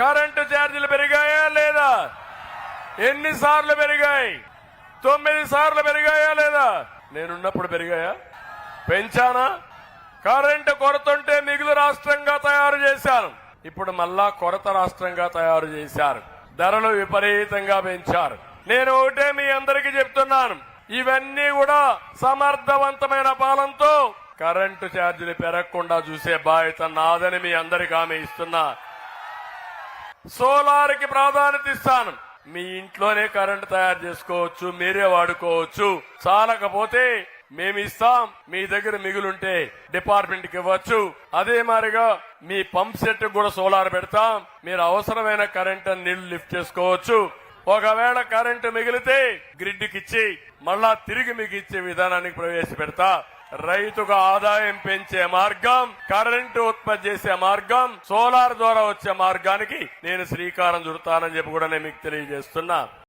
Current ఛార్జీలు పెరిగాయా లేదా? ఎన్నిసార్లు పెరిగాయి? తొమ్మిది సార్లు పెరిగాయా లేదా? నేనున్నప్పుడు పెరిగాయా? పెంచానా? కరెంటు కొరతుంటే మిగులు రాష్ట్రంగా తయారు చేశాను ఇప్పుడు మళ్ళా కొరత రాష్ట్రంగా తయారు చేశారు. ధరలు విపరీతంగా పెంచారు. నేను ఒకటే మీ అందరికీ చెప్తున్నాను. ఇవన్నీ కూడా సమర్థవంతమైన పాలనతో కరెంటు ఛార్జీలు పెరగకుండా చూసే బాధ్యత నాదని మీ అందరికీ ఆమె ఇస్తున్నా. సోలార్కి ప్రాధాన్యత ఇస్తాను. మీ ఇంట్లోనే కరెంట్ తయారు చేసుకోవచ్చు మీరే వాడుకోవచ్చు. చాలకపోతే మేము ఇస్తాం మీ దగ్గర మిగులుంటే డిపార్ట్మెంట్కి ఇవ్వచ్చు. అదే మాదిరిగా మీ పంప్ సెట్ కూడా సోలార్ పెడతాం. మీరు అవసరమైన కరెంట్ నీళ్ళు లిఫ్ట్ చేసుకోవచ్చు. ఒకవేళ కరెంటు మిగిలితే గ్రిడ్కి ఇచ్చి మళ్ళా తిరిగి మీకు ఇచ్చే విధానానికి ప్రవేశపెడతా. రైతుకు ఆదాయం పెంచే మార్గం కరెంటు ఉత్పత్తి చేసే మార్గం సోలార్ ద్వారా వచ్చే మార్గానికి నేను శ్రీకారం చుడతానని చెప్పి కూడా నేను మీకు తెలియజేస్తున్నా.